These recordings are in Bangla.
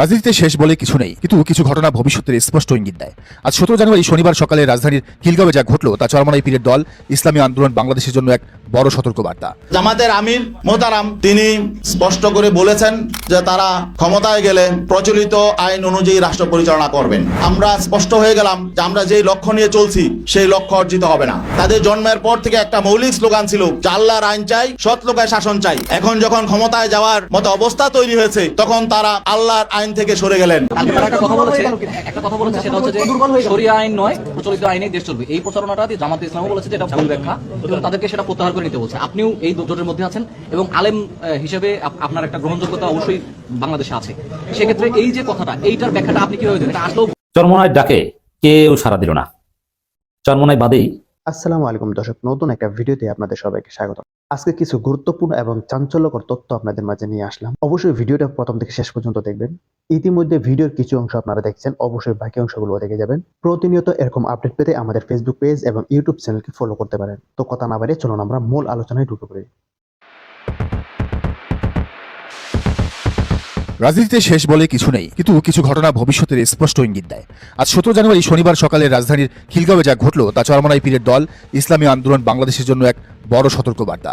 রাজনীতিতে শেষ বলে কিছু নেই, কিন্তু কিছু ঘটনা ভবিষ্যতের স্পষ্ট ইঙ্গিত দেয়। আজ সতেরো জানুয়ারি শনিবার সকালে রাজধানীর খিলগাঁওয়ে যা ঘটল, তা চরমনাই পীরের দল, ইসলামী আন্দোলন বাংলাদেশের জন্য এক বড় সতর্কবার্তা। জামাতের আমির মোতারাম তিনি স্পষ্ট করে বলেছেন যে তারা ক্ষমতায় গেলে প্রচলিত আইন অনুযায়ী রাষ্ট্র পরিচালনা করবেন। আমরা স্পষ্ট হয়ে গেলাম যে আমরা যেই লক্ষ্য নিয়ে চলছি সেই লক্ষ্য অর্জিত হবে না। তাদের জন্মের পর থেকে একটা মৌলিক স্লোগান ছিল যে আল্লাহর আইন চাই সৎ লোকের শাসন চাই। এখন যখন ক্ষমতায় যাওয়ার মতো অবস্থা তৈরি হয়েছে তখন তারা আল্লাহর আইন থেকে সরে গেলেন। কালকে একটা কথা বলেছে একটা কথা বলেছে সেটা হচ্ছে যে শরিয়া আইন নয় প্রচলিত আইনেই দেশ চলবে। এই প্রচারণাটা জামাতে ইসলামও বলেছে যে এটা ভুল ব্যাখ্যা। তাদেরকে সেটা প্রত্যাহার করে নিতে বলছে। আপনিও এই জোটের মধ্যে আছেন এবং আলেম আহ, হিসেবে আপ- আপনার একটা গ্রহণযোগ্যতা অবশ্যই বাংলাদেশে আছে। সেক্ষেত্রে এই যে কথাটা এইটার ব্যাখ্যাটা আপনি কীভাবে দেন আসলে আসলেও চরমনায় ডাকে কেউ সারা দিল না। চরমনায় বাদেই আসসালামু আলাইকুম দর্শক নতুন একটা ভিডিওতে আপনাদের সবাইকে স্বাগত আজকে কিছু গুরুত্বপূর্ণ এবং চাঞ্চল্যকর তথ্য আপনাদের মাঝে নিয়ে আসলাম। অবশ্যই ভিডিওটা প্রথম থেকে শেষ পর্যন্ত দেখবেন। ইতিমধ্যে ভিডিওর কিছু অংশ আপনারা দেখছেন, অবশ্যই বাকি অংশগুলো দেখে যাবেন। প্রতিনিয়ত এরকম আপডেট পেতে আমাদের ফেসবুক পেজ এবং ইউটিউব চ্যানেলকে ফলো করতে পারেন। তো কথা না বাড়িয়ে চলুন আমরা মূল আলোচনায় ঢুকে পড়ি। রাজনীতিতে শেষ বলে কিছু নেই, কিন্তু কিছু ঘটনা ভবিষ্যতের স্পষ্ট ইঙ্গিত দেয়। আজ সতেরো জানুয়ারি শনিবার সকালে রাজধানীর খিলগাঁওয়ে যা ঘটল, তা চরমনাই পীরের দল, ইসলামী আন্দোলন বাংলাদেশের জন্য এক বড় সতর্কবার্তা।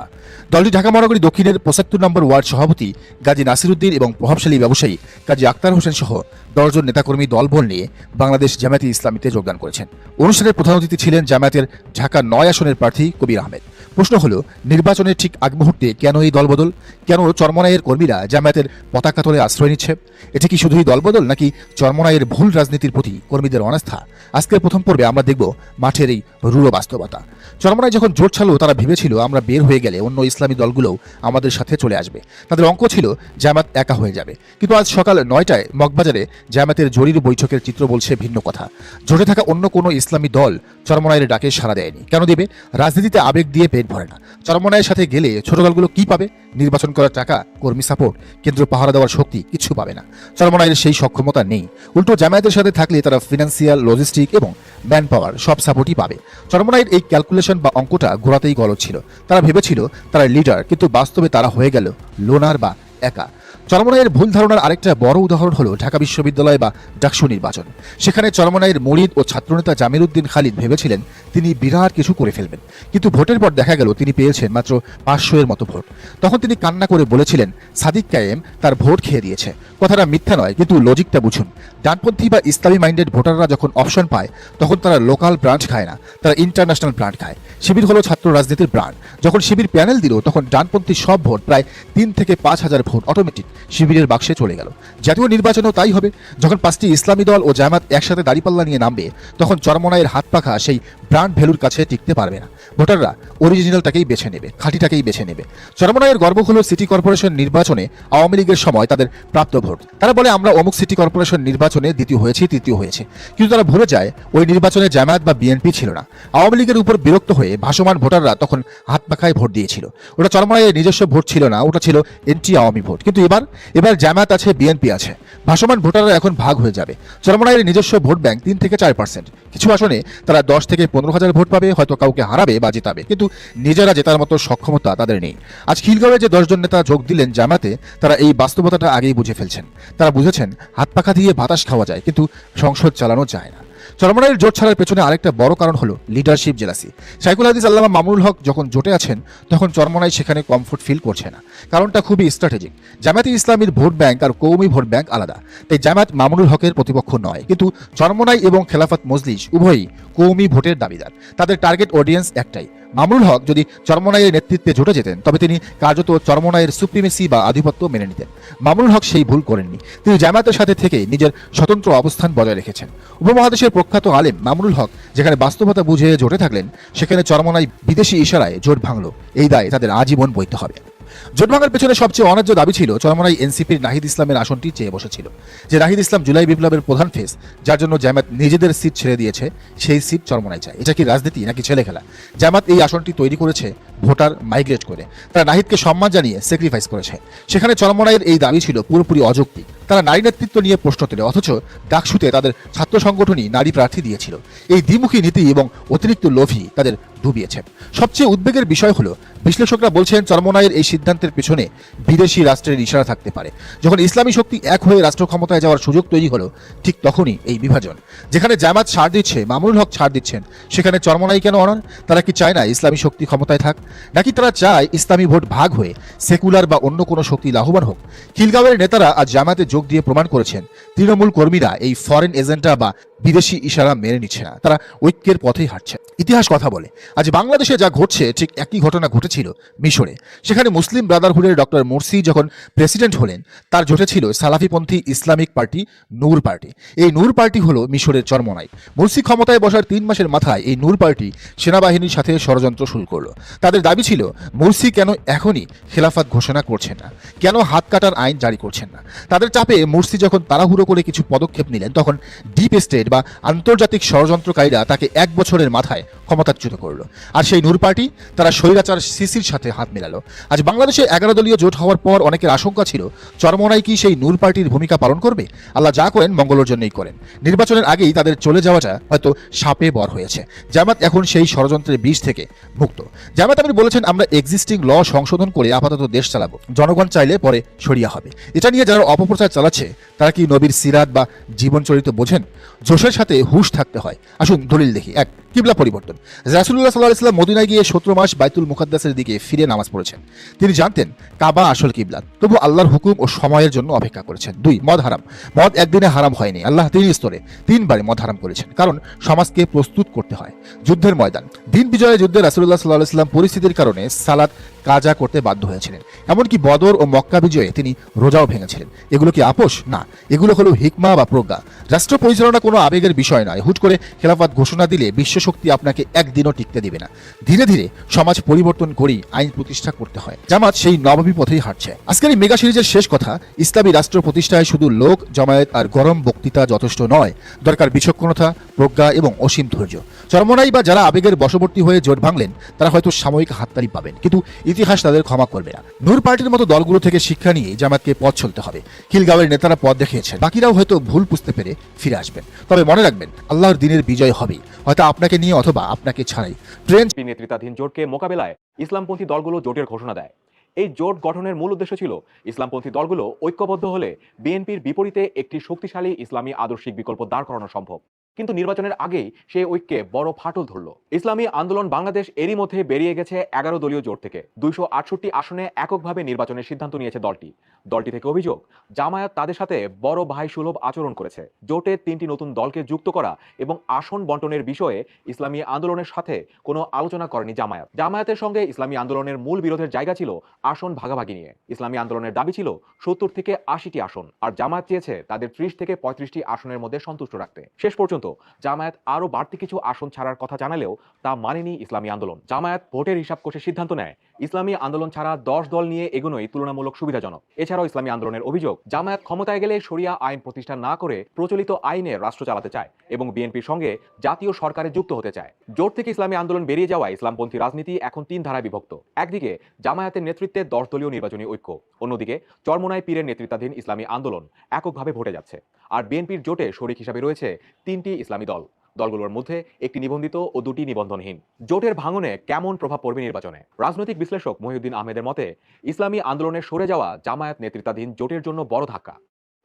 দলটি ঢাকা মহানগরী দক্ষিণের পঁচাত্তর নম্বর ওয়ার্ড সভাপতি গাজী নাসিরুদ্দিন এবং প্রভাবশালী ব্যবসায়ী কাজী আক্তার হোসেন সহ দশজন নেতাকর্মী দলবল নিয়ে বাংলাদেশ জামায়াতে ইসলামীতে যোগদান করেছেন। অনুষ্ঠানের প্রধান অতিথি ছিলেন জামায়াতের ঢাকা নয় আসনের প্রার্থী কবির আহমেদ। প্রশ্ন হলো, নির্বাচনের ঠিক আগ মুহূর্তে কেন এই দলবদল? কেন চরমনাইয়ের কর্মীরা জামায়াতের পতাকা তলে আশ্রয় নিচ্ছে? এটি কি শুধুই দলবদল নাকি চরমনাইয়ের ভুল রাজনীতির প্রতি কর্মীদের অনাস্থা? আজকের প্রথম পর্বে আমরা দেখব মাঠের এই রূঢ় বাস্তবতা। চরমনায় যখন জোট ছাড়লো, তারা ভেবেছিল আমরা বের হয়ে গেলে অন্য ইসলামী দলগুলোও আমাদের সাথে চলে আসবে। তাদের অঙ্ক ছিল জামাত একা হয়ে যাবে। কিন্তু আজ সকাল নয়টায় মগবাজারে জামাতের জরির বৈঠকের চিত্র বলছে ভিন্ন কথা। জোটে থাকা অন্য কোনো ইসলামী দল চরমনাইয়ের ডাকে সাড়া দেয়নি। কেন দেবে? রাজনীতিতে আবেগ দিয়ে পেট ভরে না। চরমনায়ের সাথে গেলে ছোট দলগুলো কি পাবে? নির্বাচন করার টাকা, কর্মী সাপোর্ট কেন্দ্র পাহারা দেওয়ার শক্তি কিছু পাবে না। চরমনায়ের সেই সক্ষমতা নেই। উল্টো জামায়াতের সাথে থাকলে তারা ফিনান্সিয়াল লজিস্টিক এবং ম্যান পাওয়ার সব সাপোর্টই পাবে। চরমনায়ের এই ক্যালকুলেশন বা অঙ্কটা ঘোরাতেই গলত ছিল। তারা ভেবেছিল তারা লিডার কিন্তু বাস্তবে তারা হয়ে গেল লোনার বা একা। চরমনাইয়ের ভুল ধারণার আরেকটা বড় উদাহরণ হলো ঢাকা বিশ্ববিদ্যালয় বা ডাকসু নির্বাচন। সেখানে চরমনাইয়ের মরিদ ও ছাত্রনেতা জামির উদ্দিন খালিদ ভেবেছিলেন তিনি বিরাট কিছু করে ফেলবেন। কিন্তু ভোটের পর দেখা গেল তিনি পেয়েছেন মাত্র পাঁচশো এর মতো ভোট। তখন তিনি কান্না করে বলেছিলেন, সাদিক কায়েম তার ভোট খেয়ে দিয়েছে। কথাটা মিথ্যা নয়, কিন্তু লজিকটা বুঝুন। ডানপন্থী বা ইসলামী মাইন্ডেড ভোটাররা যখন অপশন পায়, তখন তারা লোকাল ব্রাঞ্চ খায় না, তারা ইন্টারন্যাশনাল ব্রান্ড খায়। শিবির হলো ছাত্র রাজনীতির ব্রান্ড যখন শিবির প্যানেল দিল, তখন ডানপন্থী সব ভোট প্রায় তিন থেকে পাঁচ হাজার ভোট অটোমেটিক। শিবিরের বাক্সে চলে গেল। জাতীয় নির্বাচনও তাই হবে। যখন পাঁচটি ইসলামী দল ও জামাত একসাথে দাঁড়িপাল্লা নিয়ে নামবে, তখন চরমনায়ের হাত পাখা সেই ব্রান্ড ভ্যালুর কাছে টিকতে পারবে না। ভোটাররা অরিজিনালটাকেই বেছে নেবে, খাঁটিটাকেই বেছে নেবে। চরমনাইয়ের গর্ব হলো সিটি কর্পোরেশন নির্বাচনে আওয়ামী লীগের সময় তাদের প্রাপ্ত ভোট। তারা বলে, আমরা অমুক সিটি কর্পোরেশন নির্বাচনে দ্বিতীয় হয়েছি, তৃতীয় হয়েছে। কিন্তু তারা ভুলে যায়, ওই নির্বাচনে জামায়াত বা বিএনপি ছিল না। আওয়ামী লীগের উপর বিরক্ত হয়ে ভাসমান ভোটাররা তখন হাত পাখায় ভোট দিয়েছিল। ওটা চরমনাইয়ের নিজস্ব ভোট ছিল না, ওটা ছিল এন্টি আওয়ামী ভোট। কিন্তু এবার এবার জামায়াত আছে, বিএনপি আছে। ভাসমান ভোটাররা এখন ভাগ হয়ে যাবে। চরমনাইয়ের নিজস্ব ভোট ব্যাংক তিন থেকে চার পার্সেন্ট কিছু আসনে তারা দশ থেকে পনেরো হাজার ভোট পাবে, হয়তো কাউকে হারাবে বা জেতাবে। কিন্তু নিজেরা জেতার মতো সক্ষমতা তাদের নেই। আজ খিলগাঁওয়ে যে দশজন নেতা যোগ দিলেন জামাতে, তারা এই বাস্তবতাটা আগেই বুঝে ফেলছেন। তারা বুঝেছেন, হাত পাখা দিয়ে বাতাস খাওয়া যায়, কিন্তু সংসদ চালানো যায় না। চরমনাইয়ের জোট ছাড়ার পেছনে আরেকটা বড় কারণ হলো লিডারশিপ জেলাসি সাইকুল হাদিস আল্লামা মামুনুল হক যখন জোটে আছেন, তখন চরমনাই সেখানে কমফোর্ট ফিল করছে না। কারণটা খুবই স্ট্র্যাটেজিক জামায়াতে ইসলামীর ভোট ব্যাংক আর কৌমি ভোট ব্যাংক আলাদা। তাই জামায়াত মামুনুল হকের প্রতিপক্ষ নয়। কিন্তু চরমনাই এবং খেলাফত মজলিস উভয়ই কৌমি ভোটের দাবিদার। তাদের টার্গেট অডিয়েন্স একটাই। মামুনুল হক যদি চরমনাইয়ের নেতৃত্বে জুটে যেতেন, তবে তিনি কার্যত চরমনাইয়ের সুপ্রিমেসি বা আধিপত্য মেনে নিতেন। মামরুল হক সেই ভুল করেননি। তিনি জামায়াতের সাথে থেকে নিজের স্বতন্ত্র অবস্থান বজায় রেখেছেন। উপমহাদেশের প্রখ্যাত আলেম মামরুল হক যেখানে বাস্তবতা বুঝে জোটে থাকলেন, সেখানে চরমনাই বিদেশি ইশারায় জোট ভাঙল। এই দায়ে তাদের আজীবন বইতে হবে। জোট ভাঙার পেছনে সবচেয়ে অনার্য দাবি ছিল চরমনাই এনসিপির নাহিদ ইসলামের আসনটি চেয়ে বসেছিল। যে নাহিদ ইসলাম জুলাই বিপ্লবের প্রধান ফেস, যার জন্য জামাত নিজেদের সিট ছেড়ে দিয়েছে, সেই সিট চরমনাই চায়। এটা কি রাজনীতি নাকি ছেলে খেলা? জামাত এই আসনটি তৈরি করেছে ভোটার মাইগ্রেট করে। তারা নাহিদকে সম্মান জানিয়ে স্যাক্রিফাইস করেছে। সেখানে চরমনাইয়ের এই দাবি ছিল পুরোপুরি অযৌক্তিক। তারা নারী নেতৃত্ব নিয়ে প্রশ্ন তোলে, অথচ ডাকসুতে তাদের ছাত্র সংগঠনই নারী প্রার্থী দিয়েছিল। এই দ্বিমুখী নীতি এবং অতিরিক্ত লোভী তাদের ডুবিয়েছে। সবচেয়ে উদ্বেগের বিষয় হলো বিশ্লেষকরা বলছেন চরমনায়ের এই সিদ্ধান্তের পেছনে বিদেশি রাষ্ট্রের ইশারা থাকতে পারে। যখন ইসলামী শক্তি এক হয়ে রাষ্ট্র ক্ষমতায় যাওয়ার সুযোগ তৈরি হলো, ঠিক তখনই এই বিভাজন। যেখানে জামাত ছাড় দিচ্ছে, মামুনুল হক ছাড় দিচ্ছেন, সেখানে চরমনাই কেন অনন তারা কি চায় না ইসলামী শক্তি ক্ষমতায় থাক? নাকি তারা চায় ইসলামী ভোট ভাগ হয়ে সেকুলার বা অন্য কোনো শক্তি লাভবান হোক? খিলগাঁওয়ের নেতারা আজ জামাতে যোগ দিয়ে প্রমাণ করেছেন, তৃণমূল কর্মীরা এই ফরেন এজেন্ডা বা বিদেশি ইশারা মেনে নিচ্ছে না। তারা ঐক্যের পথেই হাঁটছে। ইতিহাস কথা বলে, আজ বাংলাদেশে যা ঘটছে, ঠিক একই ঘটনা ঘটেছিল মিশরে। সেখানে মুসলিম ব্রাদারহুডের ডক্টর মোরসি যখন প্রেসিডেন্ট হলেন, তার জোটে ছিল সালাফিপন্থী ইসলামিক পার্টি নূর পার্টি। এই নূর পার্টি হলো মিশরের চরমনাই। মুরসি ক্ষমতায় বসার তিন মাসের মাথায় এই নূর পার্টি সেনাবাহিনীর সাথে ষড়যন্ত্র শুরু করল। তাদের দাবি ছিল, মুরসি কেন এখনই খেলাফাত ঘোষণা করছেন না? কেন হাত কাটার আইন জারি করছেন না? তাদের চাপে মুরসি যখন তাড়াহুড়ো করে কিছু পদক্ষেপ নিলেন, তখন ডিপ স্টেট বা আন্তর্জাতিক ষড়যন্ত্রকারীরা তাকে এক বছরের মাথায় ক্ষমতাচ্যুত করল। আর সেই নূর পার্টি তারা স্বৈরাচার সিসির সাথে হাত মেলালো। আজ বাংলাদেশে এগারো দলীয় জোট হওয়ার পর অনেকের আশঙ্কা ছিল, চরমনাই কি সেই নূর পার্টির ভূমিকা পালন করবে? আল্লাহ যা করেন মঙ্গলের জন্যই করেন। নির্বাচনের আগেই তাদের চলে যাওয়াটা হয়তো সাপে বর হয়েছে। জামাত এখন সেই ষড়যন্ত্রের বীজ থেকে মুক্ত। জামাত আমির বলেছেন, আমরা এক্সিস্টিং ল সংশোধন করে আপাতত দেশ চালাবো। জনগণ চাইলে পরে সরিয়া হবে। এটা নিয়ে যারা অপপ্রচার চালাচ্ছে, তারা কি নবীর সিরাত বা জীবনচরিত বোঝেন? জোশের সাথে হুশ থাকতে হয়। আসুন দলিল দেখি। এক কিবলা পরিবর্তন। রাসুল্লাহ সাল্লাহ ইসলাম মদিনায় গিয়ে সতেরো মাস বাইতুল মুকাদ্দাসের দিকে ফিরে নামাজ পড়েছেন। তিনি জানতেন, কাবা আসল কিবলা। তবু আল্লাহর হুকুম ও সময়ের জন্য অপেক্ষা করেছেন। দুই, মদ হারাম। মদ একদিনে হারাম হয়নি। আল্লাহ তিন স্তরে তিনবারে মদ হারাম করেছেন। কারণ সমাজকে প্রস্তুত করতে হয়। যুদ্ধের ময়দান। দিন বিজয় যুদ্ধে রাসুল্লাহ সাল্লাহ ইসলাম পরিস্থিতির কারণে সালাদ, কাজা করতে বাধ্য হয়েছিলেন। এমনকি বদর ও মক্কা বিজয়ে তিনি রোজাও ভেঙেছিলেন। এগুলো কি আপোষ? না। এগুলো হলো হিকমা বা প্রজ্ঞা। রাষ্ট্র পরিচালনা কোনো আবেগের বিষয় নয়। হুট করে খেলাফত ঘোষণা দিলে বিশ্বশক্তি আপনাকে একদিনও টিকতে দিবে না। ধীরে ধীরে সমাজ পরিবর্তন করেই আইন প্রতিষ্ঠা করতে হয়। জামাত সেই নবমী পথেই হাঁটছে। আজকের এই মেগা সিরিজের শেষ কথা, ইসলামী রাষ্ট্র প্রতিষ্ঠায় শুধু লোক, জমায়েত আর গরম বক্তৃতা যথেষ্ট নয়। দরকার বিচক্ষণতা, প্রজ্ঞা এবং অসীম ধৈর্য। চরমনাই বা যারা আবেগের বশবর্তী হয়ে জোট ভাঙলেন, তারা হয়তো সাময়িক হাততালি পাবেন, কিন্তু ইতিহাস তাদের ক্ষমা করবে না। নূর পার্টির মতো দলগুলো থেকে শিক্ষা নিয়ে জামাতকে পথ চলতে হবে। খিলগাঁওয়ের নেতারা পথ দেখিয়েছেন। বাকিরাও হয়তো ভুল বুঝতে পেরে ফিরে আসবেন। তবে মনে রাখবেন, আল্লাহর দিনের বিজয় হবে হয়তো আপনাকে নিয়ে অথবা আপনাকে ছাড়াই। ট্রেন নেতৃত্বাধীন জোটকে মোকাবেলায় ইসলামপন্থী দলগুলো জোটের ঘোষণা দেয়। এই জোট গঠনের মূল উদ্দেশ্য ছিল ইসলামপন্থী দলগুলো ঐক্যবদ্ধ হলে বিএনপির বিপরীতে একটি শক্তিশালী ইসলামী আদর্শিক বিকল্প দাঁড় করানো সম্ভব। কিন্তু নির্বাচনের আগেই সে ঐক্যে বড় ফাটল ধরল। ইসলামী আন্দোলন বাংলাদেশ এরই মধ্যে বেরিয়ে গেছে এগারো দলীয় জোট থেকে। দুইশো আটষট্টি আসনে এককভাবে নির্বাচনের সিদ্ধান্ত নিয়েছে দলটি। দলটি থেকে অভিযোগ, জামায়াত তাদের সাথে বড় ভাই সুলভ আচরণ করেছে। জোটের তিনটি নতুন দলকে যুক্ত করা এবং আসন বন্টনের বিষয়ে ইসলামী আন্দোলনের সাথে কোনো আলোচনা করেনি জামায়াত। জামায়াতের সঙ্গে ইসলামী আন্দোলনের মূল বিরোধের জায়গা ছিল আসন ভাগাভাগি নিয়ে। ইসলামী আন্দোলনের দাবি ছিল সত্তর থেকে আশিটি আসন, আর জামায়াত চেয়েছে তাদের ত্রিশ থেকে পঁয়ত্রিশটি আসনের মধ্যে সন্তুষ্ট রাখতে। শেষ পর্যন্ত জামায়াত আরও বাড়তি কিছু আসন ছাড়ার কথা জানালেও তা মানেনি ইসলামী আন্দোলন। জামায়াত ভোটের হিসাব কষে সিদ্ধান্ত নেয়। ইসলামী আন্দোলন ছাড়া দশ দল নিয়ে এগোনোই তুলনামূলক সুবিধাজনক। এছাড়াও ইসলামী আন্দোলনের অভিযোগ, জামায়াত ক্ষমতায় গেলে শরিয়া আইন প্রতিষ্ঠা না করে প্রচলিত আইনে রাষ্ট্র চালাতে চায় এবং বিএনপির সঙ্গে জাতীয় সরকারে যুক্ত হতে চায়। জোট থেকে ইসলামী আন্দোলন বেরিয়ে যাওয়ায় ইসলামপন্থী রাজনীতি এখন তিন ধারায় বিভক্ত। একদিকে, জামায়াতের নেতৃত্বে দশ দলীয় নির্বাচনী ঐক্য। অন্যদিকে, চরমনাই পীরের নেতৃত্বাধীন ইসলামী আন্দোলন এককভাবে ভোটে যাচ্ছে। আর বিএনপির জোটে শরিক হিসাবে রয়েছে তিনটি ইসলামী দল। দলগুলোর মধ্যে একটি নিবন্ধিত ও দুটি নিবন্ধনহীন। জোটের ভাঙনে কেমন প্রভাব পড়বে নির্বাচনে? রাজনৈতিক বিশ্লেষক মহিউদ্দিন আহমেদের মতে, ইসলামী আন্দোলনে সরে যাওয়া জামায়াত নেতৃত্বাধীন জোটের জন্য বড় ধাক্কা।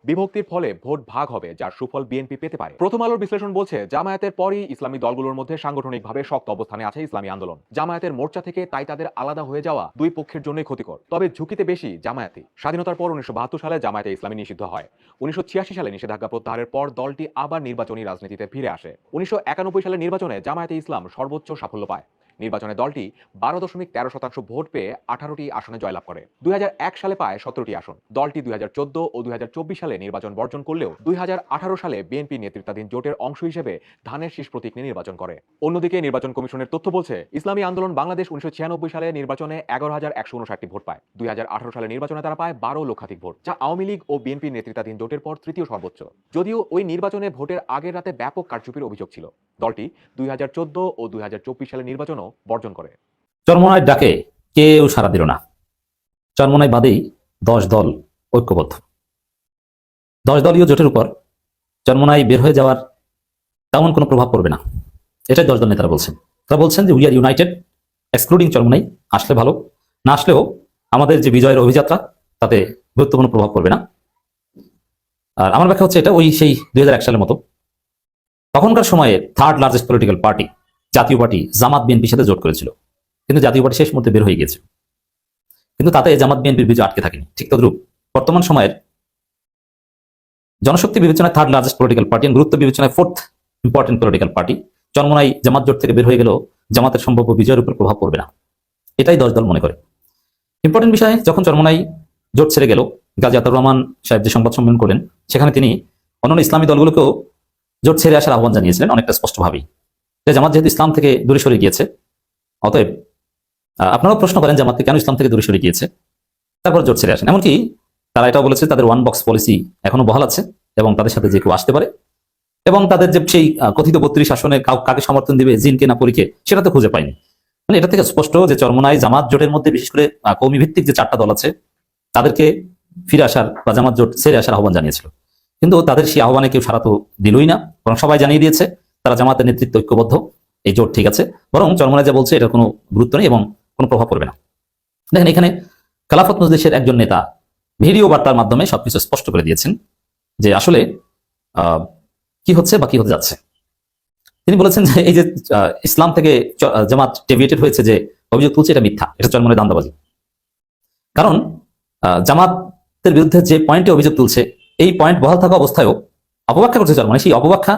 বিভক্তির ফলে ভোট ভাগ হবে, যার সুফল বিএনপি পেতে পারে। প্রথম আলোর বিশ্লেষণ বলছে, জামায়াতের পরই ইসলামী দলগুলোর মধ্যে সাংগঠনিকভাবে শক্ত অবস্থানে আছে ইসলামী আন্দোলন। জামায়াতের মোর্চা থেকে তাই তাদের আলাদা হয়ে যাওয়া দুই পক্ষের জন্যই ক্ষতিকর। তবে ঝুঁকিতে বেশি জামায়াতি স্বাধীনতার পর উনিশশো বাহাত্তর সালে জামায়াতে ইসলামী নিষিদ্ধ হয়। উনিশশো ছিয়াশি সালে নিষেধাজ্ঞা প্রত্যাহারের পর দলটি আবার নির্বাচনী রাজনীতিতে ফিরে আসে। উনিশশো সালে নির্বাচনে জামায়াতে ইসলাম সর্বোচ্চ সাফল্য পায়। নির্বাচনে দলটি বারো দশমিক তেরো শতাংশ ভোট পেয়ে আঠারোটি আসনে জয়লাভ করে। দুই হাজার এক সালে পায় সতেরোটি আসন। দলটি দুই হাজার চোদ্দ ও দুই হাজার চব্বিশ সালে নির্বাচন বর্জন করলেও দুই হাজার আঠারো সালে বিএনপি নেতৃত্বাধীন জোটের অংশ হিসেবে ধানের শীষ প্রতীক নিয়ে নির্বাচন করে। অন্যদিকে নির্বাচন কমিশনের তথ্য বলছে, ইসলামী আন্দোলন বাংলাদেশ উনিশশো সালে নির্বাচনে এগারো হাজার একশো উনষাটটি ভোট পায়। দুই হাজার আঠারো সালে নির্বাচনে তারা পায় বারো লক্ষাধিক ভোট, যা আওয়ামী লীগ ও বিএনপি নেতৃত্বাধীন জোটের পর তৃতীয় সর্বোচ্চ। যদিও ওই নির্বাচনে ভোটের আগের রাতে ব্যাপক কারচুপির অভিযোগ ছিল। দলটি দুই হাজার চোদ্দ ও দুই হাজার চব্বিশ সালে নির্বাচনও বর্জন করে। চরমনায় ডাকে, কেউ সাড়া দিল না। চরমনায় বাদেই দশ দল ঐক্যবদ্ধ। দশ দলীয় জোটের উপর চরমনায় বের হয়ে যাওয়ার তেমন কোনো প্রভাব পড়বে না। এটাই দশ দল নেতারা বলছেন। তারা বলছেন যে we are united excluding Charmonai. আসলে ভালো। না আসলেও আমাদের যে বিজয়ের অভিযাত্রা, তাতে গুরুত্বপূর্ণ প্রভাব পড়বে না। আর আমার ব্যাখ্যা হচ্ছে এটা, ওই সেই দুই হাজার এক সালের মতো। তখনকার সময়ে third largest political party Jatiya party Jamaat বিএনপির সাথে জোট করেছিল। কিন্তু জাতীয় পার্টি শেষ মুহূর্তে বের হয়ে গিয়েছে। কিন্তু তাতে জামাত বিএনপির বিজয় আটকে থাকেনি। ঠিক তদ্রুপ। বর্তমান সময়ের জনশক্তি বিবেচনায় থার্ড লার্জেস্ট পলিটিক্যাল পার্টি গুরুত্ব বিবেচনায় fourth important political party Charmonai Jamaat জোট থেকে বের হয়ে গেলেও জামাতের সম্ভাব্য বিজয়ের উপর প্রভাব পড়বে না। এটাই দশ দল মনে করে। ইম্পর্টেন্ট বিষয়ে, যখন চরমনাই জোট ছেড়ে গেল, গাজী আতাউর রহমান সাহেব যে সংবাদ সম্মেলন করলেন, সেখানে তিনি অন্যান্য ইসলামী দলগুলোকেও জোট ছেড়ে আসার আহ্বান জানিয়েছিলেন অনেকটা স্পষ্টভাবেই। জামাত যেহেতু ইসলাম থেকে দূরে সরে গিয়েছে, অতএব আপনারাও প্রশ্ন করেন জামাতকে কেন ইসলাম থেকে দূরে সরে গিয়েছে? তারপর জোট ছেড়ে আসেন। এমনকি তারা এটাও বলেছে, তাদের ওয়ান বক্স পলিসি এখনও বহাল আছে এবং তাদের সাথে যে কেউ আসতে পারে এবং তাদের যে সেই কথিত বত্রিশ কাউ- কাকে সমর্থন দিবে জিনকে না পরীকে, সেটা তো খুঁজে পায়নি। মানে এটা থেকে স্পষ্ট যে চরমনাই জামাত জোটের মধ্যে বিশেষ করে কৌমি ভিত্তিক যে চারটা দল আছে, তাদেরকে ফিরে আসার বা জামাত জোট ছেড়ে আসার আহ্বান জানিয়েছিল। কিন্তু তাদের সেই আহ্বানে কেউ সারা তো দিলই না, বরং সবাই জানিয়ে দিয়েছে। তারা জামাতের নেতৃত্ব ঐক্যবদ্ধ। এই জোট ঠিক আছে। বরং চরমনাই যা বলছে, এটার কোনো গুরুত্ব নেই এবং কোনো প্রভাব পড়বে না। দেখেন, এখানে খেলাফত মজলিসের একজন নেতা ভিডিও বার্তার মাধ্যমে সবকিছু স্পষ্ট করে দিয়েছেন যে আসলে কি হচ্ছে বা কি হতে যাচ্ছে। তিনি বলেছেন যে এই যে ইসলাম থেকে জামাত ডেভিয়েটেড হয়েছে যে অভিযোগ তুলছে এটা মিথ্যা, এটা চরমনে দান্দাবাজি। কারণ জামাতের বিরুদ্ধে যে পয়েন্টে অভিযোগ তুলছে, এই পয়েন্ট বহাল থাকা অবস্থায়ও অপব্যাখ্যা করছে চরমনে সেই অপব্যাখ্যা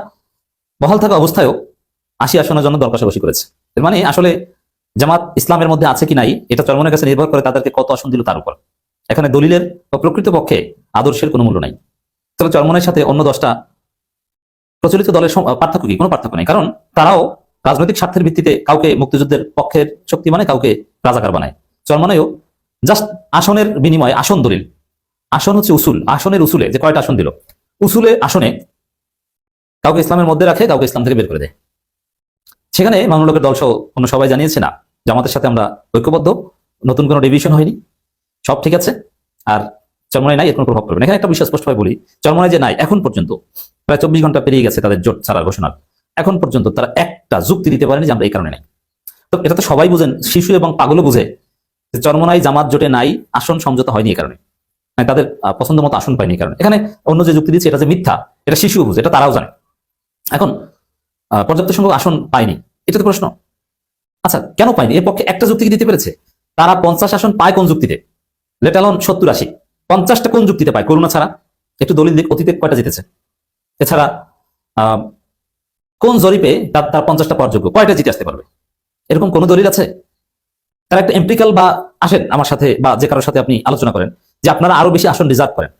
বহাল থাকা অবস্থায়ও আশি আসনের জন্য দর কষাকষি করেছে। এর মানে আসলে জামাত ইসলামের মধ্যে আছে কি নাই, এটা চরমনের কাছে নির্ভর করে তাদেরকে কত আসন দিল তার উপর। এখানে দলিলের বা প্রকৃত পক্ষে আদর্শের কোনো মূল্য নাই। তবে চরমনের সাথে অন্য দশটা প্রচলিত দলের পার্থক্য কি? কোনো পার্থক্য নেই। কারণ তারাও রাজনৈতিক স্বার্থের ভিত্তিতে কাউকে মুক্তিযুদ্ধের পক্ষের শক্তি মানে কাউকে রাজাকার বানায়। চরমনেও জাস্ট আসনের বিনিময়ে আসন দলিল। আসন হচ্ছে উসুল। আসনের উসুলে যে কয়টা আসন দিল? উসুলে আসনে কাউকে ইসলামের মধ্যে রাখে, কাউকে ইসলাম থেকে বের করে দেয়। সেখানে মামলকের দল সহ অন্য সবাই জানিয়েছে, না, জামাতের সাথে আমরা ঐক্যবদ্ধ, নতুন কোনো ডিভিশন হয়নি, সব ঠিক আছে, আর চরমনায় নাই, এর কোনো প্রভাব পড়বে না। এখানে একটা বিষয় স্পষ্টভাবে বলি, চরমনায় যে নাই, এখন পর্যন্ত প্রায় চব্বিশ ঘণ্টা পেরিয়ে গেছে তাদের জোট ছাড়ার ঘোষণার এখন পর্যন্ত তারা একটা যুক্তি দিতে পারেনি যে আমরা এই কারণে নাই। তো এটা তো সবাই বুঝেন, শিশু এবং পাগলও বুঝে যে চরমনাই জামাত জোটে নাই, আসন সমঝোতা হয়নি এই কারণে। মানে তাদের পছন্দ মতো আসন পায়নি কারণে। এখানে অন্য যে যুক্তি দিচ্ছে, এটা যে মিথ্যা, এটা শিশুও বুঝে, এটা তারাও জানে। এখন পর্যাপ্ত সংখ্যক আসন পায়নি। এটা তো প্রশ্ন। আচ্ছা কেন পায়নি? এর পক্ষে একটা যুক্তি দিতে পেরেছে? তারা পঞ্চাশ আসন পায় কোন যুক্তিতে? লেটালন সত্তর আশি। পঞ্চাশটা কোন যুক্তিতে পায়? করোনা ছাড়া। একটু দলিল দিক, অতীতে কয়টা জিতেছে? এছাড়া কোন জরিপে তার তার পঞ্চাশটা পাওয়ার যোগ্য? কয়টা জিতে আসতে পারবে? এরকম কোন দলিল আছে? তারা একটা এমপ্রিক্যাল বা আসেন আমার সাথে বা যে কারোর সাথে আপনি আলোচনা করেন, যে আপনারা আরও বেশি আসন রিজার্ভ করেন।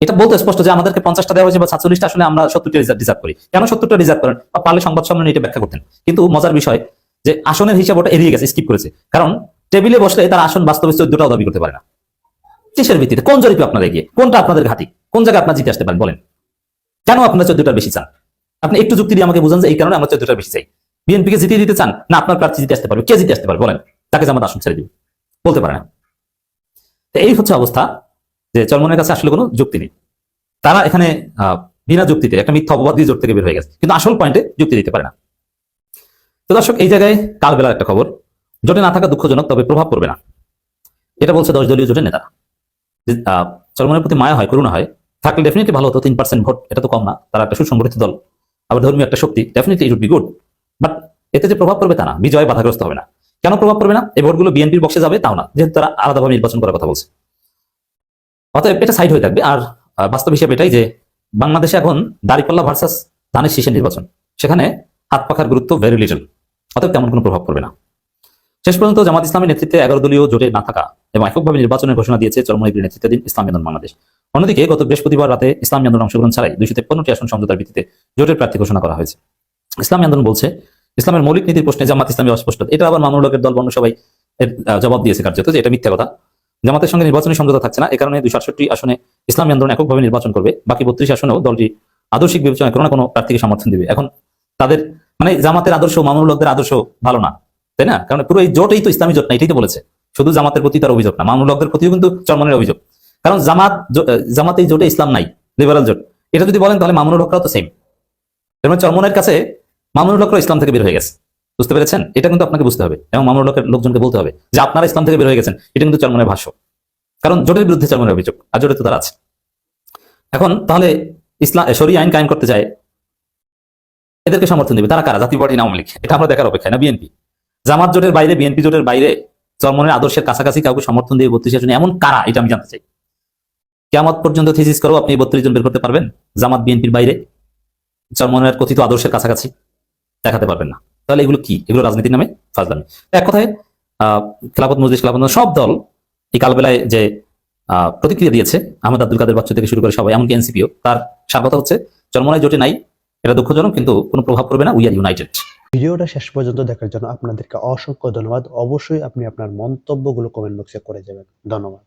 এটা বলতে স্পষ্ট যে আমাদেরকে পঞ্চাশটা দেওয়া হয়েছে বা সাতচল্লিশটা আসলে আমরা সত্তরটা রিজার্ভ করি। কেন সত্তরটা রিজার্ভ করেন? বা পারলে সংবাদ সম্মেলনে এটা ব্যাখ্যা করতেন। কিন্তু মজার বিষয় যে আসনের হিসাব ওটা এড়িয়ে গেছে স্কিপ করেছে। কারণ টেবিলে বসলে তার আসন বাস্তবে চোদ্দটাও দাবি করতে পারে না। কিসের ভিত্তিতে? কোন জরিপে আপনারা এগিয়ে কোনটা আপনাদের ঘাটি? কোন জায়গায় আপনারা জিতে আসতে পারেন? বলেন। কেন আপনারা চোদ্দটার বেশি চান? আপনি একটু যুক্তি দিয়ে আমাকে বুঝান যে এই কারণে আমরা চোদ্দটার বেশি চাই। বিএনপি কে জিতিয়ে দিতে চান? না, আপনার প্রার্থী জিতে আসতে পারবে। কে জিতে আসতে পারবে? বলেন। তাকে জামাত আসন ছেড়ে দিবে। বলতে পারে না। এই হচ্ছে অবস্থা। যে চরমনের কাছে আসলে কোনো যুক্তি নেই। তারা এখানে বিনা যুক্তিতে একটা মিথ্যা অপবাদ দিয়ে জোট থেকে বের হয়ে গেছে। কিন্তু আসল পয়েন্টে যুক্তি দিতে পারে না। তো দর্শক, এই জায়গায় কাল বেলার একটা খবর। জোটে না থাকা দুঃখজনক, তবে প্রভাব পড়বে না। এটা বলছে দশ দলীয় জোটের নেতারা। চরমনের প্রতি মায়া হয়, করুণা হয়, থাকলে ডেফিনেটলি ভালো হতো, তিন পার্সেন্ট ভোট, এটা তো কম না। তারা একটা সুসংগঠিত দল। আবার ধর্মীয় একটা শক্তি definitely it be good but এতে যে প্রভাব পড়বে তা না, বিজয় বাধাগ্রস্ত হবে না। কেন প্রভাব পড়বে না? এই ভোটগুলো বিএনপির বক্সে যাবে, তাও না। যেহেতু তারা আলাদাভাবে নির্বাচন করার কথা বলছে। অতএব এটা সাইড হয়ে থাকবে। আর বাস্তব হিসেবে এটাই যে বাংলাদেশে এখন দাঁড়িপাল্লা ভার্সাস ধানের শীষের নির্বাচন। সেখানে হাত পাখার গুরুত্ব ভেরি লিটল অতএব তেমন কোনো প্রভাব পড়বে না। শেষ পর্যন্ত জামাত ইসলামের নেতৃত্বে এগারো দলীয় জোটে না থাকা এবং এককভাবে নির্বাচনের ঘোষণা দিয়েছে চরমনাইবির নেতৃত্বাধীন ইসলামী আন্দোলন বাংলাদেশ। অন্যদিকে গত বৃহস্পতিবার রাতে ইসলামী আন্দোলন অংশগ্রহণ ছাড়াই দুইশো তেপ্পান্নটি আসন সমঝোতার ভিত্তিতে জোটের প্রার্থী ঘোষণা করা হয়েছে। ইসলামী আন্দোলন বলছে, ইসলামের মৌলিক নীতির প্রশ্নে জামাত ইসলামী অস্পষ্ট। এটা আবার মামুলকের দল বন্য সবাই এর জবাব দিয়েছে কার্যত যে এটা মিথ্যা কথা। জামাতের সঙ্গে নির্বাচনী সমঝোতা থাকছে না, এ কারণে দুশো আটষট্টি আসনে ইসলামী আন্দোলন এককভাবে নির্বাচন করবে, বাকি বত্রিশ আসনেও দলটি আদর্শিক বিবেচনায় কোনো না কোনো প্রার্থীকে সমর্থন দিবে। এখন তাদের মানে জামাতের আদর্শ মামুনুল হকদের আদর্শ ভালো না, তাই না? কারণ পুরো এই জোটই তো ইসলামী জোট না, এটাই তো বলেছে। শুধু জামাতের প্রতি তার অভিযোগ না মামুনুল হকদের প্রতিও কিন্তু চরমনের অভিযোগ। কারণ জামাত জামাত এই জোটে ইসলাম নাই, লিবারাল জোট। এটা যদি বলেন তাহলে মামুনুল হকরাও তো সেম যেমন চরমনের কাছে মামুনুল হকরা ইসলাম থেকে বের হয়ে গেছে। বুঝতে পেরেছেন? এটা কিন্তু আপনাকে বুঝতে হবে এবং মামলা লোকের লোকজনকে বলতে হবে যে আপনারা ইসলাম থেকে বের হয়ে গেছেন। এটা কিন্তু চরমনের ভাষ্য। কারণ জোটের বিরুদ্ধে চরমনের অভিযোগ, আর জোটে তো তারা আছে। এখন তাহলে ইসলাম সরি আইন কায়েম করতে যায় এদেরকে সমর্থন দেবে। তারা কারা? জাতীয় পার্টি আওয়ামী লীগ। এটা আমরা দেখার অপেক্ষায় না, বিএনপি। জামাত জোটের বাইরে, বিএনপি জোটের বাইরে চরমনের আদর্শের কাছাকাছি কাউকে সমর্থন দিয়ে বত্রিশের জন্য এমন কারা? এটা আমি জানতে চাই। কেমত পর্যন্ত থিসিস করো, আপনি বত্রিশ জন বের করতে পারবেন। জামাত, বিএনপির বাইরে চরমনের কথিত আদর্শের কাছাকাছি দেখাতে পারবেন না। তাহলে এগুলো কি? এগুলো রাজনীতির নামে ফাজলামি। এক কথায়, আহ খেলাপথ মজলিস খেলাপথ সব দল এই কালবেলায় যে প্রতিক্রিয়া দিয়েছে, আহমদ আব্দুল কাদের বাচ্চা থেকে শুরু করে সবাই, এমনকি এনসিপিও, তার সার কথা হচ্ছে, চরমনায় জোটে নাই, এটা দুঃখজনক, কিন্তু কোনো প্রভাব পড়বে না উই আর ইউনাইটেড ভিডিওটা শেষ পর্যন্ত দেখার জন্য আপনাদেরকে অসংখ্য ধন্যবাদ। অবশ্যই আপনি আপনার মন্তব্যগুলো কমেন্ট বক্সে করে যাবেন। ধন্যবাদ।